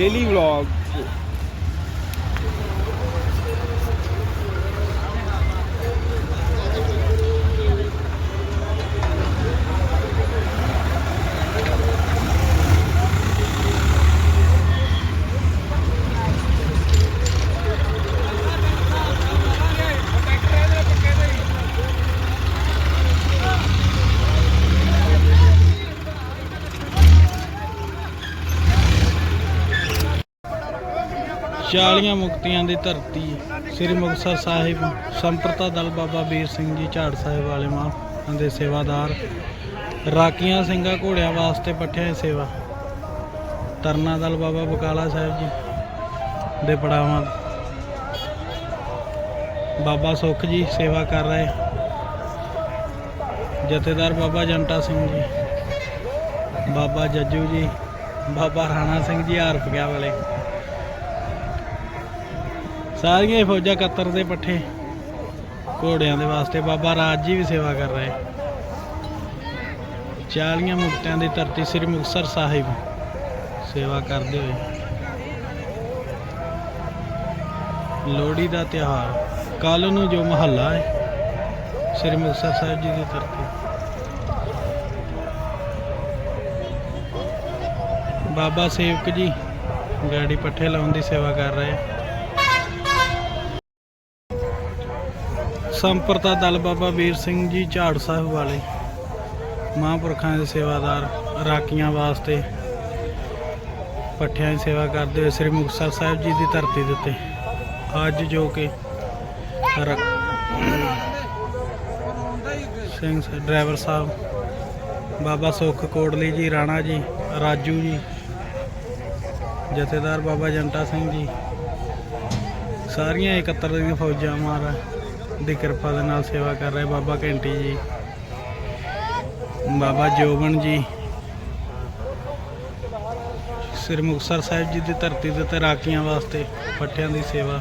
Daily vlog 40 ਮੁਕਤੀਆਂ ਦੀ ਧਰਤੀ ਸ੍ਰੀ ਮੁਕਤਸਰ ਸਾਹਿਬ, ਸੰਪਰਤਾ ਦਲ ਬਾਬਾ ਵੀਰ ਸਿੰਘ ਜੀ ਝਾੜ ਸਾਹਿਬ ਵਾਲੇ ਮਾਂ ਦੇ ਸੇਵਾਦਾਰ। ਰਾਕੀਆਂ ਸਿੰਘਾਂ ਘੋੜਿਆਂ ਵਾਸਤੇ ਪੱਠਿਆਂ ਸੇਵਾ। ਤਰਨਾ ਦਲ ਬਾਬਾ ਬਕਾਲਾ ਸਾਹਿਬ ਜੀ ਦੇ ਪੜਾਵਾਂ ਬਾਬਾ ਸੁਖ ਜੀ ਸੇਵਾ ਕਰ ਰਹੇ। ਜਥੇਦਾਰ ਬਾਬਾ ਜੰਟਾ ਸਿੰਘ ਜੀ, ਬਾਬਾ ਜੱਜੂ ਜੀ, ਬਾਬਾ ਰਾਣਾ ਸਿੰਘ ਜੀ ਹਾਰਪਕਿਆ ਵਾਲੇ। ਸਾਰੀਆਂ ਹੀ ਫੌਜਾਂ ਕਤਰ ਦੇ ਪੱਠੇ ਘੋੜਿਆਂ ਦੇ ਵਾਸਤੇ, ਬਾਬਾ ਰਾਜ ਜੀ ਵੀ ਸੇਵਾ ਕਰ ਰਹੇ। 40 ਮੁਕਤਿਆਂ ਦੀ ਧਰਤੀ ਸ੍ਰੀ ਮੁਕਤਸਰ ਸਾਹਿਬ ਸੇਵਾ ਕਰਦੇ ਹੋਏ। ਲੋਹੜੀ ਦਾ ਤਿਉਹਾਰ ਕੱਲ ਨੂੰ ਜੋ ਮਹੱਲਾ ਹੈ, ਸ੍ਰੀ ਮੁਕਤਸਰ ਸਾਹਿਬ ਜੀ ਦੀ ਧਰਤੀ। ਬਾਬਾ ਸੇਵਕ ਜੀ, ਗਾੜੀ ਪੱਠੇ ਲਾਉਣ ਦੀ ਸੇਵਾ ਕਰ ਰਹੇ ਸੰਪਰਤਾ ਦਲ ਬਾਬਾ ਵੀਰ ਸਿੰਘ ਜੀ ਝਾੜ ਸਾਹਿਬ ਵਾਲੇ, ਮਹਾਂਪੁਰਖਾਂ ਦੇ ਸੇਵਾਦਾਰ, ਰਾਕੀਆਂ ਵਾਸਤੇ ਪੱਠਿਆਂ ਦੀ ਸੇਵਾ ਕਰਦੇ ਹੋਏ ਸ੍ਰੀ ਮੁਕਤਸਰ ਸਾਹਿਬ ਜੀ ਦੀ ਧਰਤੀ ਦੇ ਉੱਤੇ। ਅੱਜ ਜੋ ਕਿ ਸਿੰਘ ਡਰਾਈਵਰ ਸਾਹਿਬ, ਬਾਬਾ ਸੁੱਖ ਕੋਟਲੀ ਜੀ, ਰਾਣਾ ਜੀ, ਰਾਜੂ ਜੀ, ਜਥੇਦਾਰ ਬਾਬਾ ਜੰਟਾ ਸਿੰਘ ਜੀ, ਸਾਰੀਆਂ 71 ਦੀਆਂ ਫੌਜਾਂ ਮਾਰਾ ਦੀ ਕਿਰਪਾ ਦੇ ਨਾਲ ਸੇਵਾ ਕਰ ਰਹੇ ਬਾਬਾ ਘੰਟੀ ਜੀ। ਬਾਬਾ ਜੋਬਨ ਜੀ। ਸ੍ਰੀ ਮੁਕਤਸਰ ਸਾਹਿਬ ਜੀ ਦੀ ਧਰਤੀ ਦੇ ਤੇ ਰਾਖੀਆਂ ਵਾਸਤੇ ਪੱਠਿਆਂ ਦੀ ਸੇਵਾ।